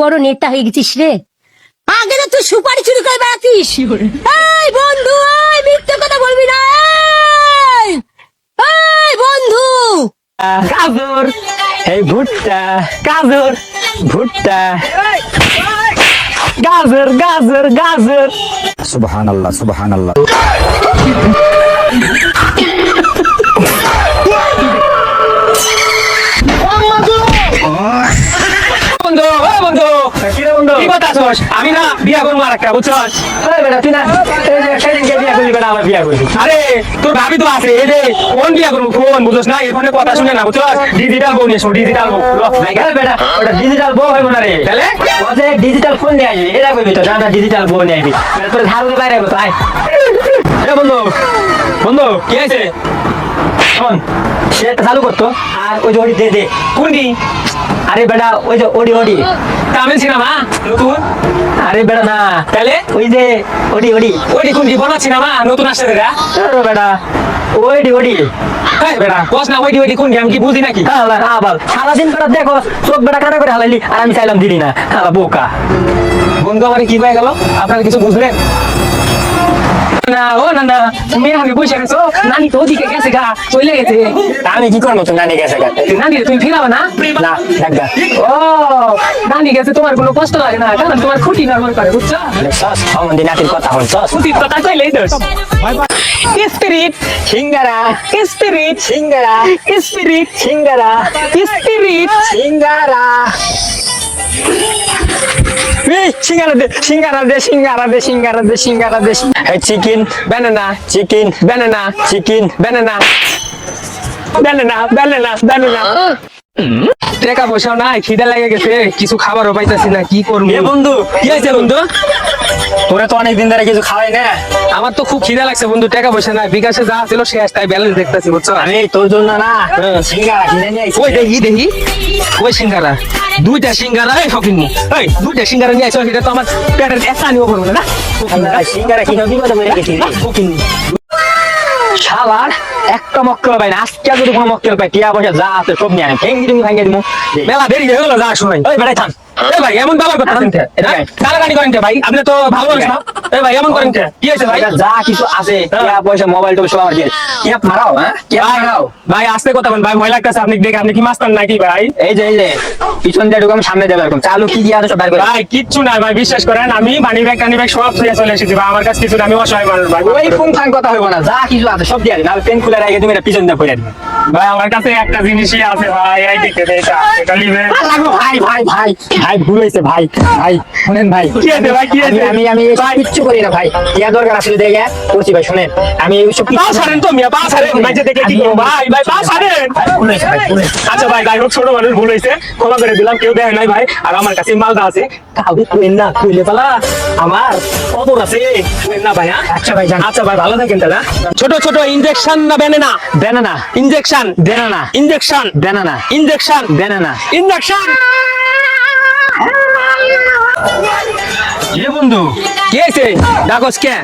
বড় নেতা হয়ে গেছিস রে। আগে না তুই সুপারি চুরি করে বেড়াতিস। এই বন্ধু এই মিথ্যে কথা বলবি না এই! এই বন্ধু। গাজর। এই ভুট্টা গাজর ভুট্টা। গাজর গাজর গাজর। সুবহানাল্লাহ সুবহানাল্লাহ। কি রে বন্ধু কি কথা আছস আমি না বিয়া করব আর একটা বুঝছস এই বেটা তুই না এই যে সেদিনকে বিয়া করলি বেটা আমার বিয়া করলি। আরে তোর ভাবি তো আছে এই যে কোন বিয়া করব কোন বুঝছস না? এখানে কথা শুনে না বুঝছস ডিজিটাল বউ নিয়ে ডিজিটাল বউ। ভাই বেটা? ওটা ডিজিটাল বউ হইব না রে। তাহলে? ও যে ডিজিটাল ফোন নিয়ে আসবি এটা কইবি তো জানা ডিজিটাল বউ নিয়ে আসবি। তারপরে ধার বাইরে বন্ধু বন্ধু কি আছে শোন সেটা চালু করতো আর ওই দে দে। কোনটি? আরে বেটা ওই যে ওডি ওডি। তামিল সিনেমা? নতুন? আরে বেটা না। তাহলে? ওই যে ওডি ওডি। ওডি কোনটি বড় সিনেমা? নতুন আসছে রে বেটা ওডি ওডি। এই বেটা কস না ওডি ওডি কোনটি আমি কি বুঝি নাকি? আল্লাহ সারাদিন বেটা দেখো চোখ বেটা কাটা করে হালাইলি আর আমি চাইলাম দিলি না। বোকা। বন্ধু আমার কি হয়ে গেল? আপনারা কিছু বুঝলেন? না ও না না তুমি আমি বসে গেছো নানি তো ওদিকে গেছে গা চলে গেছে আমি কি করবো তুমি নানি গেছে গা নানি তুমি ফিরাবে না না দেখ গা। ও নানি গেছে তোমার কোনো কষ্ট লাগে না কারণ তোমার খুঁটি নরমাল করে বুঝছো সম্বন্ধে নাতির কথা হচ্ছে খুঁটির কথা কইলেই দোষ স্পিরিট সিঙ্গারা স্পিরিট সিঙ্গারা স্পিরিট সিঙ্গারা স্পিরিট সিঙ্গারা এই singara দে সিঙ্গারা দে সিঙ্গারা দে সিঙ্গারা দে সিঙ্গারা দে। Chicken banana chicken banana chicken banana banana banana banana টাকা পয়সাও নাই খিদা লেগে গেছে কিছু খাবারও পাইতাছি না কি করব? বন্ধু কি হয়েছে বন্ধু? তোরা তো অনেক দিন ধরে কিছু খাওয়াই না। আমার তো খুব খিদে লাগছে বন্ধু টাকা পয়সা নাই বিকাশে যা ছিল শেষ তাই ব্যালেন্স দেখতেছি বুঝছ? আমি তোর জন্য না সিঙ্গারা কিনে নিয়ে ওই দেখি দেখি। ওই সিঙ্গারা। দুইটা সিঙ্গারা এই ফকিনি এই দুইটা সিঙ্গারা নিয়ে আইছো এটা তো আমার পেটের একটা নিও করব না সিঙ্গারা কিনে কি কথা বলে গেছি ফকিনি শালার একটা মক্কেল পাই না আজকে যদি কোনো মক্কেল পাই টিয়া পয়সা যা আছে সব নিয়ে আনি। ভেঙ্গি তুমি ভাঙ্গে দিমু মেলা দেরি হয়ে গেল যা শুনাই। ওই বেড়াই থাম ভাই এমন বাবার কথা শুনতে। গালাগালি করেন কে ভাই? আপনি তো ভালো মানুষ না? এ ভাই এমন করেন কে? কি হয়েছে ভাই? যা কিছু আছে টিয়া পয়সা মোবাইল টোবাইল সব আমার দিয়ে। কিয়া মারাও হ্যাঁ? কিয়া মারাও। ভাই আস্তে কথা বল ভাই ভয় লাগতেছে আপনি দেখে। আপনি কি মাস্টার নাকি ভাই? এই যে এই যে পিছন দিয়ে ঢুকে আমি সামনে যাব এরকম। চালু কি দিয়ে সব বাইর ভাই কিচ্ছু নাই ভাই বিশ্বাস করেন আমি মানি ব্যাগ টানি ব্যাগ সব ছুঁয়ে চলে এসেছি ভাই। আমার কাছে কিছু আমি অসহায় মানুষ ভাই। ওই ফোন ফান কথা হইব না। যা কিছু আছে সব দিয়ে আর পেন খুলে রাখে তুমি এটা পিছন দিয়ে দিন ভাই আমার কাছে একটা জিনিসই আছে ভাই এই দিকে দে এটা এটা নিবে। লাগো ভাই ভাই ভাই। ভাই ভুল হয়েছে ভাই। ভাই শুনেন ভাই। কি আছে ভাই কি আছে আমি আমি কিচ্ছু করি না ভাই। ইয়া দরকার আসলে দেখে করছি ভাই শুনেন। আমি এইসব তো মিয়া দেখে কি ভাই ভাই। আচ্ছা ভাই যাই হোক ছোট মানুষ ভুল হয়েছে। ক্ষমা করে দিলাম কেউ নাই ভাই। আর আমার কাছে মালদা আছে। কাউকে না পালা। আমার আছে। না ভাই হ্যাঁ? আচ্ছা ভাই আচ্ছা ভাই ভালো থাকেন তাহলে ছোট ছোট ইনজেকশন না banana banana injection banana injection banana injection banana injection এ বন্ধু কি ডাকস কে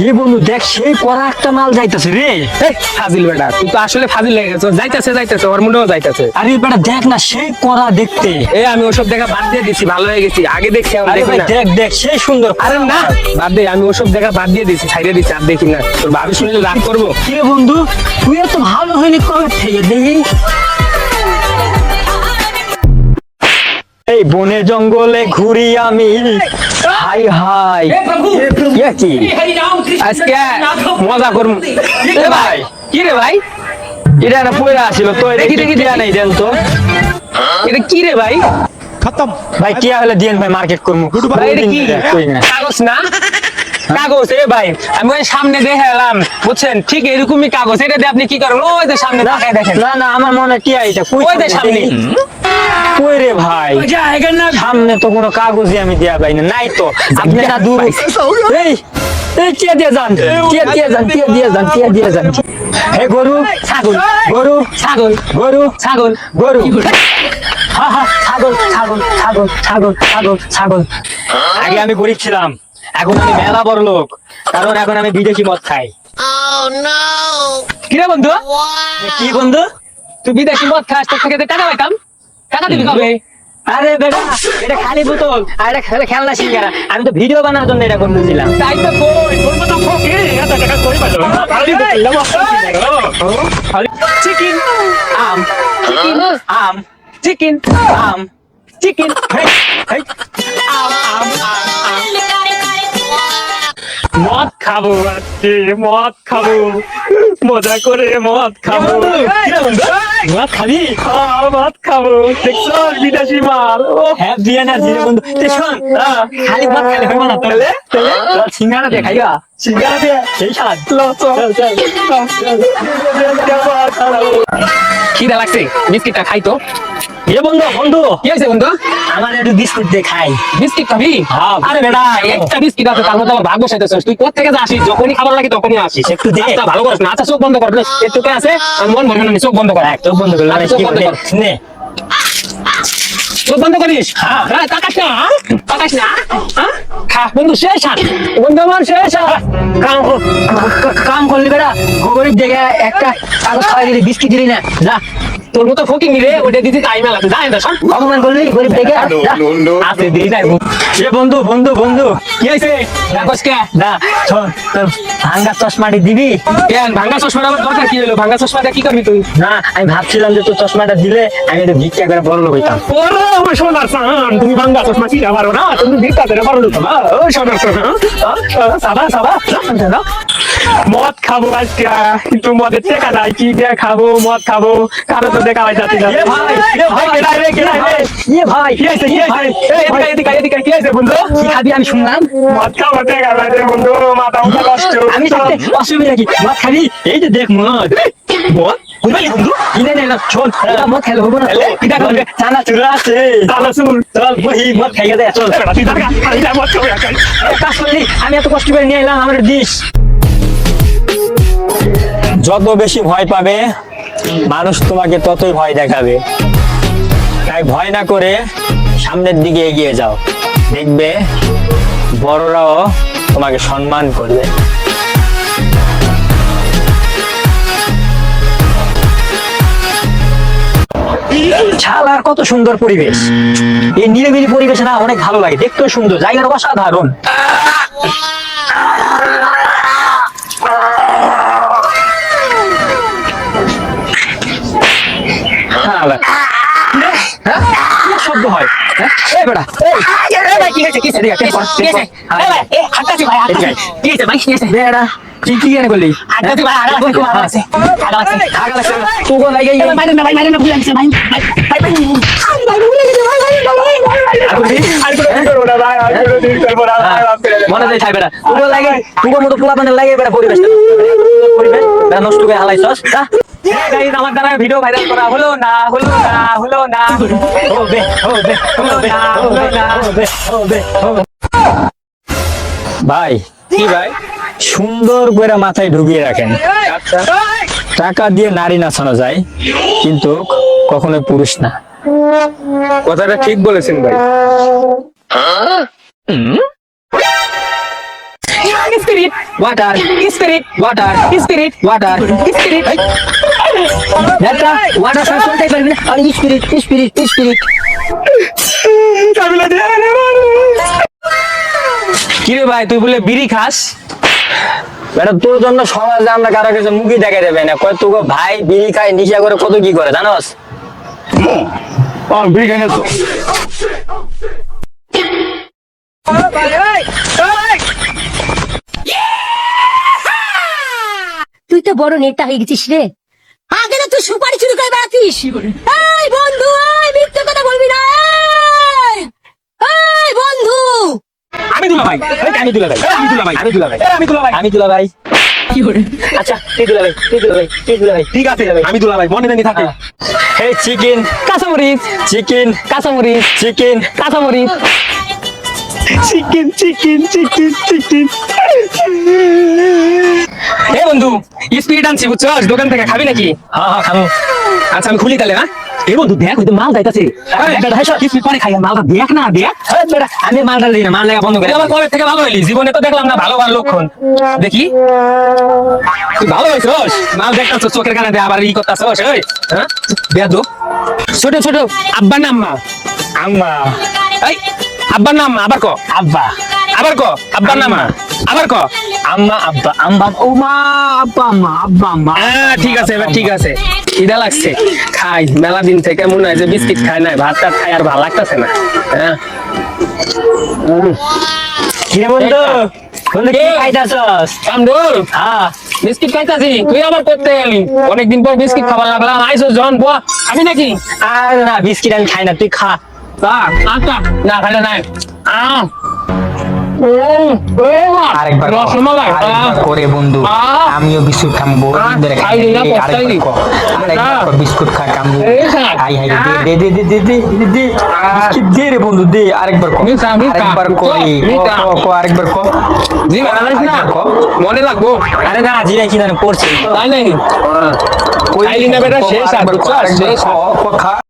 এ বন্ধু দেখ সেই করা একটা মাল যাইতাছে রে। এই, ফাজিল বেটা তুই তো আসলে ফাজিল লেগে গেছো যাইতাছে যাইতাছে ওর মনেও যাইতাছে। আরে বেটা দেখ না সেই করা দেখতে। এ আমি ওসব দেখা বাদ দিয়ে দিছি ভালো হয়ে গেছি। আগে দেখছি আমি দেখি না। দেখ দেখ সেই সুন্দর আরে না বাদ দে আমি ওসব দেখা বাদ দিয়ে দিছি ছাইড়ে দিছি আর দেখি না। তোর ভাবি শুনলে রাগ করব? কি বন্ধু তুই এত ভালো হইলি কবে থেকে? দেখি। এই বনে জঙ্গলে ঘুরি আমি। High high. ইয়া কি? আজকে মজা করব এ ভাই কি রে ভাই? এটা না পয়রা ছিল তো দেখি দেখি দেয়া নাই দেন তো। এটা কি রে ভাই? খতম। ভাই কি হলে দিয়েন ভাই মার্কেট করব ভাই। এটা কি? কাগজ না? কাগজ এ ভাই আমি ওই সামনে দেখে এলাম বুঝছেন? ঠিক এরকমই কাগজ। এটা দিয়ে আপনি কি করেন? ওই যে সামনে তাকায় দেখেন। না না আমার মনে কি এটা। ওই যে সামনে? কই রে ভাই সামনে তো কোনো কাগজই আমি দেয়া পাই না নাই তো। আপনি না দূর। এই এই কে দিয়ে যান? কে দিয়ে যান কে দিয়ে যান কে দিয়ে যান? হে গরু ছাগল গরু ছাগল গরু ছাগল গরু। হা হা ছাগল ছাগল ছাগল ছাগল ছাগল ছাগল। আগে আমি গরিব ছিলাম এখন আমি মেলা বড় লোক। কারণ এখন আমি বিদেশি মদ খাই। কিরে বন্ধু? কি বন্ধু? তুই বিদেশি মদ খাস তোর থেকে টাকা পাইতাম? টাকা দিবি কবে? আরে বেটা এটা খালি বোতল আর এটা খেলে খেলনা সিঙ্গারা আমি তো ভিডিও বানানোর জন্য এটা করতেছিলাম তাই তো কই? তোর মতো ফকি এত টাকা কই পাইলো খালি চিকেন আম চিকেন আম চিকেন আম চিকেন আম আম আম আম। মদ খাব আজকে মদ খাব। মজা করে মদ খাব। মদ খাবি? হ্যাঁ, মদ খাব। দেখছ বিদেশি মাল। হ্যাঁ দিয়ে না দিয়ে বন্ধু। শোন হ্যাঁ। খালি ভাত খাইলে হবে না তাহলে? সিঙ্গারা দিয়ে খাইবা? সিঙ্গারা দিয়ে সেই স্বাদ। খিদা লাগছে? বিস্কিটটা খাই তো। এ বন্ধু বন্ধু। কি হয়েছে বন্ধু? আমার একটু বিস্কুট দিয়ে খাই। বিস্কিট খাবি? হ্যাঁ। আরে বেটা একটা বিস্কিট আছে তার মধ্যে আমার ভাগ বসাইতেছিস তুই কোথেকে যা আসিস যখনই খাবার লাগে তখনই আসিস। একটু দে। ভালো করিস না। আচ্ছা চোখ বন্ধ কর একটু আছে আর মন ভরবে না চোখ বন্ধ কর। চোখ বন্ধ করলাম আচ্ছা, চোখ কি বন্ধ কর। নে। চোখ বন্ধ করিস? হ্যাঁ। তাকাস না হ্যাঁ? তাকাস না হ্যাঁ? খা বন্ধু শেষ হাত। বন্ধু আমার শেষ হাত। কাম কাম করলি বেটা। গরিব দেখে একটা কাগজ খাওয়াই দিলি বিস্কিট দিলি না। যা। তোর মতো ফকিং রে ওটা দিদি তাই মেলাতে যায় না শোন অপমান করলি গরিব দেখে যা। আছে দিদি তাই এ বন্ধু বন্ধু বন্ধু। কি হয়েছে? রাখস কে? না শোন তোর ভাঙ্গা চশমাটি দিবি? কেন? ভাঙ্গা চশমাটা আমার দরকার কি হলো? ভাঙ্গা চশমাটা কি করবি তুই? না আমি ভাবছিলাম যে তোর চশমাটা দিলে আমি একটু ভিক্ষা করে বড় লোক হইতাম। ওরে আমার সোনার সান তুমি বাঙ্গা চশমা পারো না তুমি ভিক্ষা করে পারো না ও সোনার সান সাবা সাবা। মদ খাব আজকে কিন্তু মদের টেকা নাই কি দিয়ে খাব মদ খাব কারও তো দেখা হয় যাচ্ছে আমি শুনলাম? মদ খাব টেকা নাই বন্ধু মাথা কষ্ট। আমি অসুবিধা কি? মদ খাবি? এই যে দেখ মদ। মদ? বুঝলি বন্ধু? কিনে নে না শোন এটা মদ খেলে হব না এলে, করবে? চানা চুরা আছে। তাহলে শুন চল বহি খাইয়ে দে চল। খাব। কাজ করলি? আমি এত কষ্ট করে নিয়ে এলাম আমার দিস যত বেশি ভয় পাবে, মানুষ তোমাকে ততই ভয় দেখাবে। তাই ভয় না করে সামনের দিকে এগিয়ে যাও। দেখবে বড়রাও তোমাকে সম্মান করবে। ছালার কত সুন্দর পরিবেশ। এই নিরিবিলি পরিবেশে না অনেক ভালো লাগে, দেখতেও সুন্দর, জায়গাটা অসাধারণ। এই বেটা, এই ভাই, কি হয়েছে? কি হয়েছে? ভাই, এই, হাঁটতাছি ভাই, হাঁটতাছি। কি হয়েছে ভাই, কি হয়েছে? বেটা, কি কি কেন করলি? ভাই, আগা আগা। আগা। আগা মাইরে না ভাই মাইরে না ভুলে গেছে ভাই ভাই ভাই ভাই ভাই ভুলে গেছে ভাই ভাই ভাই আর কোনো দিন না ভাই আর কোনো দিন করব না ভাই মাফ করে দে। মনে যায় থাই বেটা তোকে লাগে তোকে মতো পোলা পানের লাগে বেটা পরিবেশ পরিবেশ বেটা নষ্ট করে হালাইছস হ্যাঁ, guys, আমার দ্বারা ভিডিও ভাইরাল করা হলো না হলো না হলো না হবে হবে হবে হবে হবে হবে হবে ভাই কি ভাই সুন্দর করে মাথায় ঢুকিয়ে রাখেন। আচ্ছা টাকা দিয়ে নারী নাচানো যায় কিন্তু কখনোই পুরুষ না। কথাটা ঠিক বলেছেন ভাই। Spirit water spirit water spirit water spirit একটা ওয়াটার সাউন্ড শুনতেই পারবি না। আর স্পিরিট স্পিরিট স্পিরিট কিরে ভাই তুই বলে বিড়ি খাস? বেটা তোর জন্য সমাজে আমরা কারও কাছে মুখই দেখা দেবে না। কয় তোকে ভাই বিড়ি খায় নিশা করে কত কি করে জানোস? বিড়ি খাই না তো। তুই তো বড় নেতা হয়ে গেছিস রে। আগে না তুই সুপারি চুরি করে বেড়াতিস। এই বন্ধু এই মিথ্যে কথা বলবি না এই! এই বন্ধু আমি দুলা ভাই আমি দুলা ভাই আমি দুলা ভাই আমি দুলা ভাই আমি দুলা ভাই আমি দুলা আচ্ছা তুই দুলা ভাই তুই দুলা ভাই তুই দুলা ভাই ঠিক আছে আমি দুলা ভাই মনে জানি থাকে। হে চিকেন। কাঁচামরিচ। চিকেন। কাঁচামরিচ। চিকেন। কাঁচামরিচ। Chicken chicken chicken chicken. এ বন্ধু স্পিরিট আনছি বুঝছস? দোকান থেকে খাবি নাকি? হ্যাঁ হ্যাঁ খাব। আচ্ছা আমি খুলি তাহলে হ্যাঁ? এই বন্ধু দেখ ওই মাল যাইতাছে কিছু পরে খাই মালটা দেখ না দেখ। বেটা, আমি মালটা দিই না মাল লাগা বন্ধ করে। আমার কবে থেকে ভালো হইলি জীবনে তো দেখলাম না ভালো ভালো লক্ষণ। দেখি। ভালো হয়েছস মাল দেখতাছ চোখের কানে দিয়ে আবার ই করতাছস ওই হ্যাঁ? ছোট ছোট আব্বার নাম মা। আম্মা। এই আব্বার নাম আবার ক। আব্বা। আবার ক আব্বার নাম আবার ক। আম্মা আব্বা আম্মা ও মা আব্বা আম্মা আব্বা আম্মা। হ্যাঁ ঠিক আছে এবার ঠিক আছে। খিদা লাগছে। খাই মেলা দিন থেকে মনে হয় যে বিস্কিট খাই নাই ভাত টাত খাই আর ভালো লাগতেছে না। হ্যাঁ? কিরে বন্ধু? বন্ধু কি খাইতাছস? কামরুল হ্যাঁ। বিস্কিট খাইতাছি তুই আবার করতে গেলি অনেকদিন পর বিস্কিট খাবার লাগলাম আইসো জন আমি নাকি? আর না বিস্কিট আমি খাই না তুই খা। না খাইলে নাই। আহ আরেকবার রসমালাই করে বন্ধু আমিও বিস্কুট খাব বহুত আহ, দিন ধরে খাই খাই দিলাম, এই, পস্তাই আরেকবার দি। কর, আরেকবার আহ। কর, বিস্কুট খা কামবো হাই হাই দে দে দে দে দে দে দে বিস্কিট দে রে বন্ধু দে আরেকবার কর মিঠা, মিঠা। আরেকবার করি মিঠা। কো আরেকবার কর জি বানাইস না মনে লাগবো আরে না জিরা কি জানো পড়ছে তাই নাকি কই- না বেটা, শেষ আর শেষ খা